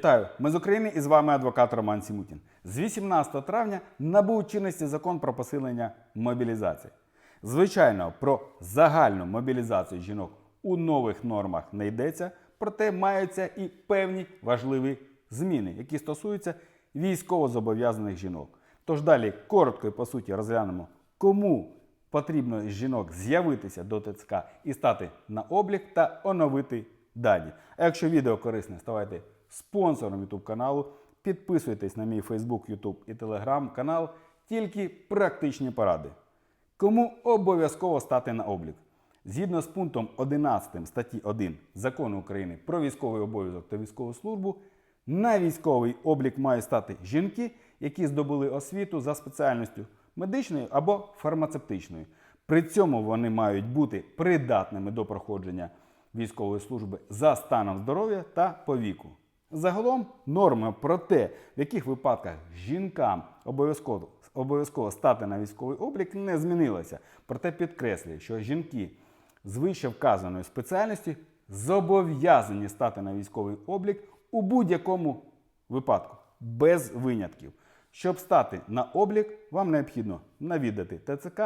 Вітаю! Ми з України і з вами адвокат Роман Сімутін. З 18 травня набув чинності закон про посилення мобілізації. Звичайно, про загальну мобілізацію жінок у нових нормах не йдеться, проте маються і певні важливі зміни, які стосуються військовозобов'язаних жінок. Тож далі коротко і по суті розглянемо, кому потрібно з жінок з'явитися до ТЦК і стати на облік та оновити дані. А якщо відео корисне, ставайте спонсором YouTube каналу, підписуйтесь на мій Facebook, YouTube і Telegram канал, тільки практичні поради. Кому обов'язково стати на облік? Згідно з пунктом 11 статті 1 Закону України про військовий обов'язок та військову службу, на військовий облік мають стати жінки, які здобули освіту за спеціальністю медичною або фармацевтичною. При цьому вони мають бути придатними до проходження військової служби за станом здоров'я та по віку. Загалом норма про те, в яких випадках жінкам обов'язково обов'язково стати на військовий облік, не змінилася. Проте підкреслює, що жінки з вище вказаної спеціальності зобов'язані стати на військовий облік у будь-якому випадку, без винятків. Щоб стати на облік, вам необхідно навідати ТЦК,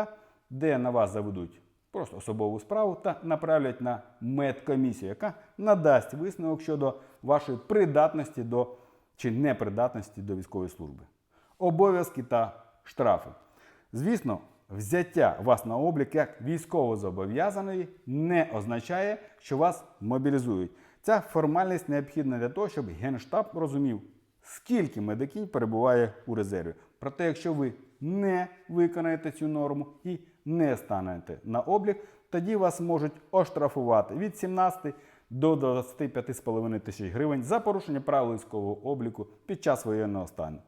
де на вас заведуть просто особову справу та направлять на медкомісію, яка надасть висновок щодо вашої придатності до чи непридатності до військової служби. Обов'язки та штрафи. Звісно, взяття вас на облік як військовозобов'язаної не означає, що вас мобілізують. Ця формальність необхідна для того, щоб Генштаб розумів, скільки медикінь перебуває у резерві. Проте, якщо ви не виконаєте цю норму і не станете на облік, тоді вас можуть оштрафувати від 17 до 25,5 тисяч гривень за порушення правил військового обліку під час воєнного стану.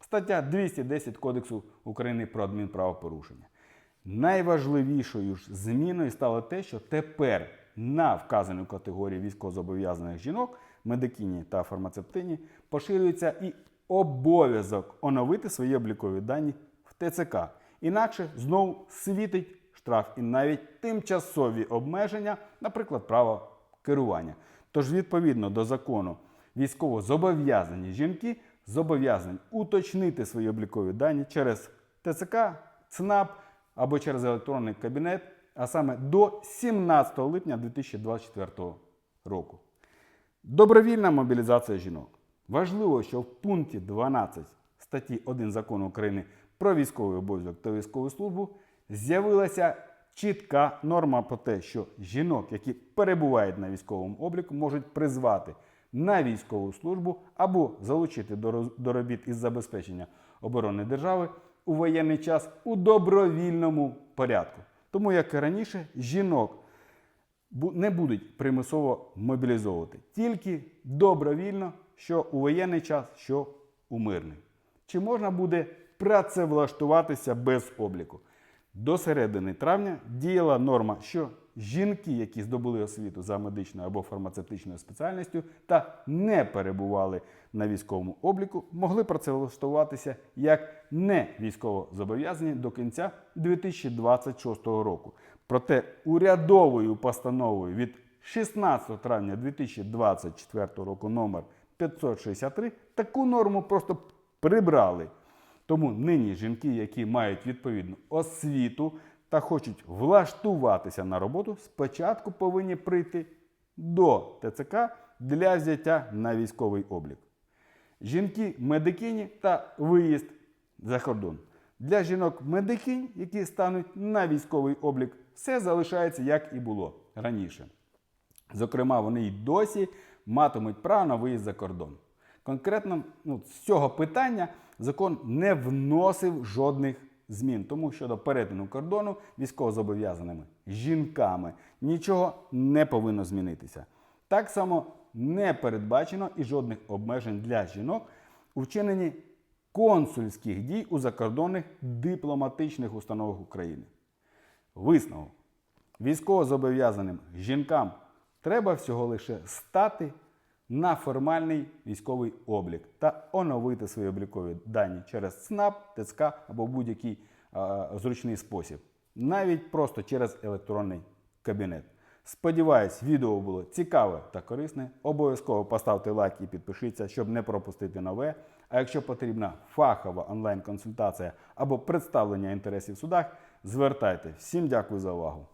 Стаття 210 Кодексу України про адмінправопорушення. Найважливішою ж зміною стало те, що тепер на вказану категорію військовозобов'язаних жінок, медикині та фармацевтині, поширюється і обов'язок оновити свої облікові дані в ТЦК. Інакше знову світить штраф і навіть тимчасові обмеження, наприклад, право керування. Тож, відповідно до закону, військовозобов'язані жінки зобов'язані уточнити свої облікові дані через ТЦК, ЦНАП або через електронний кабінет, а саме до 17 липня 2024 року. Добровільна мобілізація жінок. Важливо, що в пункті 12 статті 1 закону України про військовий обов'язок та військову службу з'явилася чітка норма про те, що жінок, які перебувають на військовому обліку, можуть призвати на військову службу або залучити до робіт із забезпечення оборони держави у воєнний час у добровільному порядку. Тому, як і раніше, жінок не будуть примусово мобілізовувати тільки добровільно, що у воєнний час, що у мирний. Чи можна буде працевлаштуватися без обліку? До середини травня діяла норма, що жінки, які здобули освіту за медичною або фармацевтичною спеціальністю та не перебували на військовому обліку, могли працевлаштуватися як не військово зобов'язані до кінця 2026 року. Проте урядовою постановою від 16 травня 2024 року номер 563 таку норму просто прибрали. Тому нині жінки, які мають відповідну освіту та хочуть влаштуватися на роботу, спочатку повинні прийти до ТЦК для взяття на військовий облік. Жінки медикині та виїзд за кордон. Для жінок медикинь, які стануть на військовий облік, все залишається як і було раніше. Зокрема, вони й досі матимуть право на виїзд за кордон. Конкретно ну, з цього питання закон не вносив жодних змін, тому щодо перетину кордону військовозобов'язаними жінками нічого не повинно змінитися. Так само не передбачено і жодних обмежень для жінок у вчиненні консульських дій у закордонних дипломатичних установах України. Висновок. Військовозобов'язаним жінкам треба всього лише стати на формальний військовий облік та оновити свої облікові дані через ЦНАП, ТЦК або будь-який зручний спосіб, навіть просто через електронний кабінет. Сподіваюсь, відео було цікаве та корисне. Обов'язково поставте лайк і підпишіться, щоб не пропустити нове. А якщо потрібна фахова онлайн-консультація або представлення інтересів в судах, звертайте. Всім дякую за увагу.